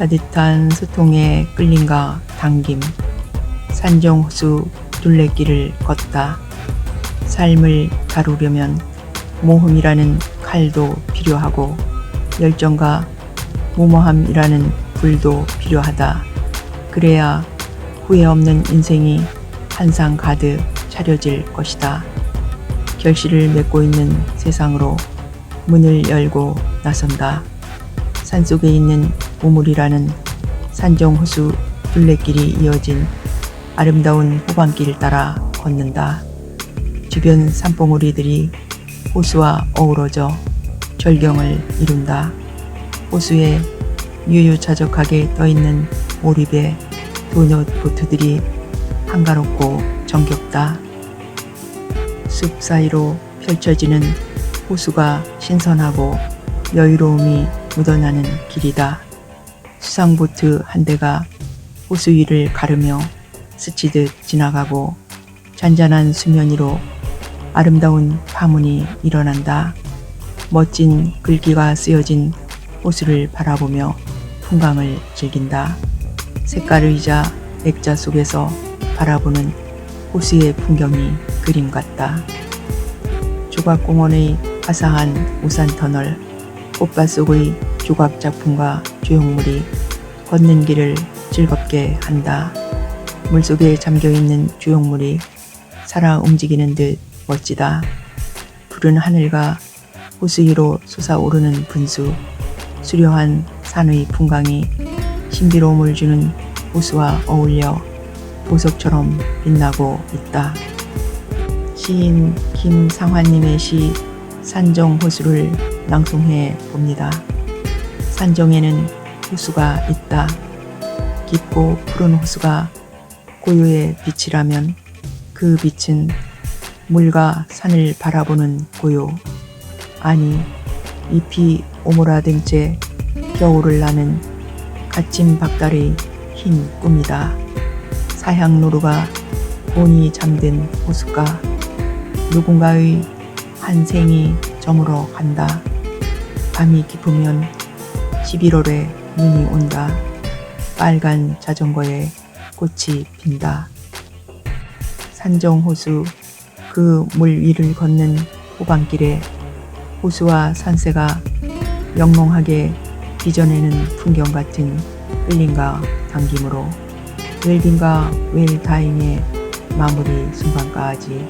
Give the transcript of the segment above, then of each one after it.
따뜻한 수통에 끌림과 당김, 산정호수 둘레길을 걷다. 삶을 다루려면 모험이라는 칼도 필요하고 열정과 무모함이라는 불도 필요하다. 그래야 후회 없는 인생이 한상 가득 차려질 것이다. 결실을 맺고 있는 세상으로 문을 열고 나선다. 산속에 있는 우물이라는 산정호수 둘레길이 이어진 아름다운 호반길 따라 걷는다. 주변 산봉우리들이 호수와 어우러져 절경을 이룬다. 호수에 유유자적하게 떠있는 오립의 도넛 보트들이 한가롭고 정겹다. 숲 사이로 펼쳐지는 호수가 신선하고 여유로움이 묻어나는 길이다. 수상보트 한 대가 호수 위를 가르며 스치듯 지나가고 잔잔한 수면 위로 아름다운 파문이 일어난다. 멋진 글귀가 쓰여진 호수를 바라보며 풍광을 즐긴다. 색깔의자 액자 속에서 바라보는 호수의 풍경이 그림 같다. 조각공원의 화사한 우산 터널, 꽃밭 속의 조각 작품과 조형물이 걷는 길을 즐겁게 한다. 물속에 잠겨있는 조형물이 살아 움직이는 듯 멋지다. 푸른 하늘과 호수 위로 솟아오르는 분수, 수려한 산의 풍광이 신비로움을 주는 호수와 어울려 보석처럼 빛나고 있다. 시인 김상환님의 시 산정호수를 낭송해 봅니다. 산정에는 호수가 있다. 깊고 푸른 호수가 고요의 빛이라면 그 빛은 물과 산을 바라보는 고요. 아니, 잎이 오므라든 채 겨울을 나는 갇힌 박달의 흰 꿈이다. 사향노루가 곤히 잠든 호숫가 누군가의 한 생이 저물어 간다. 밤이 깊으면 11월에 눈이 온다. 빨간 자전거에 꽃이 핀다. 산정호수 그 물 위를 걷는 호방길에 호수와 산새가 영롱하게 빚어내는 풍경 같은 끌림과 당김으로 웰빙과 웰다잉의 마무리 순간까지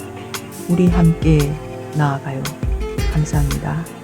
우리 함께 나아가요. 감사합니다.